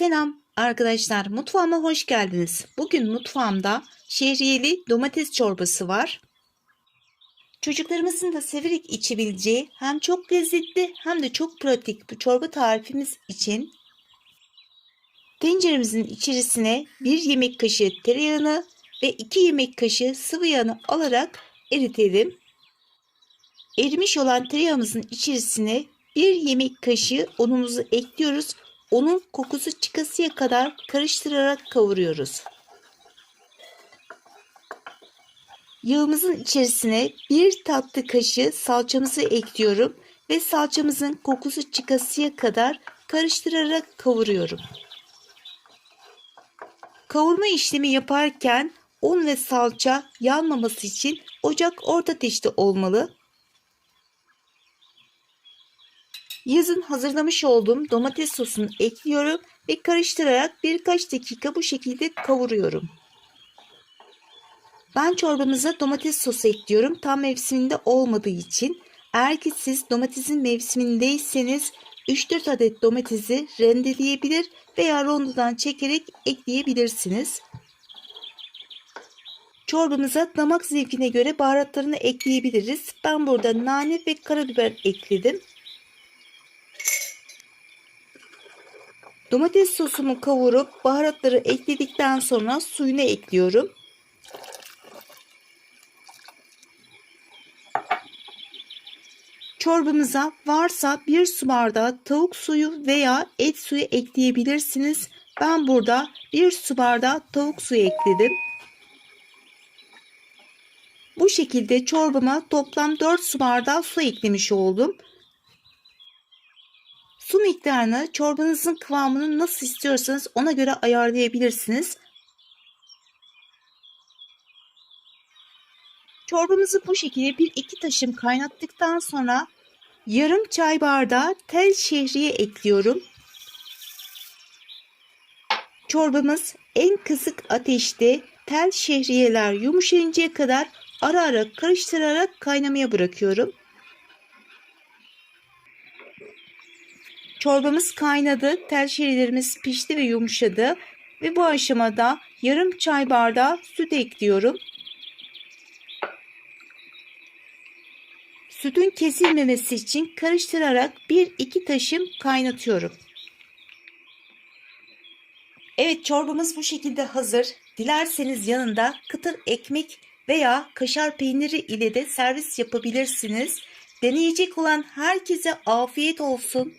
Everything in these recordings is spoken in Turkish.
Selam arkadaşlar mutfağıma hoş geldiniz. Bugün mutfağımda şehriyeli domates çorbası var. Çocuklarımızın da severek içebileceği hem çok lezzetli hem de çok pratik bu çorba tarifimiz için tenceremizin içerisine 1 yemek kaşığı tereyağını ve 2 yemek kaşığı sıvı yağını alarak eritelim. Erimiş olan tereyağımızın içerisine 1 yemek kaşığı unumuzu ekliyoruz Unun kokusu çıkasıya kadar karıştırarak kavuruyoruz. Yağımızın içerisine bir tatlı kaşığı salçamızı ekliyorum ve salçamızın kokusu çıkasıya kadar karıştırarak kavuruyorum. Kavurma işlemi yaparken un ve salça yanmaması için ocak orta ateşte olmalı. Yazın hazırlamış olduğum domates sosunu ekliyorum ve karıştırarak birkaç dakika bu şekilde kavuruyorum. Ben çorbamıza domates sosu ekliyorum tam mevsiminde olmadığı için. Eğer ki siz domatesin mevsimindeyseniz 3-4 adet domatesi rendeleyebilir veya rondodan çekerek ekleyebilirsiniz. Çorbamıza damak zevkine göre baharatlarını ekleyebiliriz. Ben burada nane ve karabiber ekledim. Domates sosumu kavurup baharatları ekledikten sonra suyunu ekliyorum. Çorbamıza varsa bir su bardağı tavuk suyu veya et suyu ekleyebilirsiniz. Ben burada bir su bardağı tavuk suyu ekledim. Bu şekilde çorbama toplam 4 su bardağı su eklemiş oldum. Su miktarını çorbanızın kıvamını nasıl istiyorsanız ona göre ayarlayabilirsiniz. Çorbamızı bu şekilde bir iki taşım kaynattıktan sonra yarım çay bardağı tel şehriye ekliyorum. Çorbamız en kısık ateşte tel şehriyeler yumuşayıncaya kadar ara ara karıştırarak kaynamaya bırakıyorum. Çorbamız kaynadı, tel şerilerimiz pişti ve yumuşadı ve bu aşamada yarım çay bardağı süt ekliyorum. Sütün kesilmemesi için karıştırarak 1-2 taşım kaynatıyorum. Evet çorbamız bu şekilde hazır. Dilerseniz yanında kıtır ekmek veya kaşar peyniri ile de servis yapabilirsiniz. Deneyecek olan herkese afiyet olsun.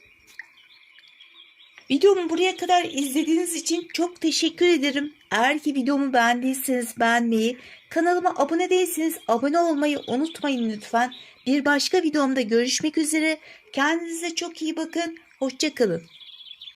Videomu buraya kadar izlediğiniz için çok teşekkür ederim. Eğer ki videomu beğendiyseniz beğenmeyi, kanalıma abone değilseniz abone olmayı unutmayın lütfen. Bir başka videomda görüşmek üzere. Kendinize çok iyi bakın. Hoşçakalın.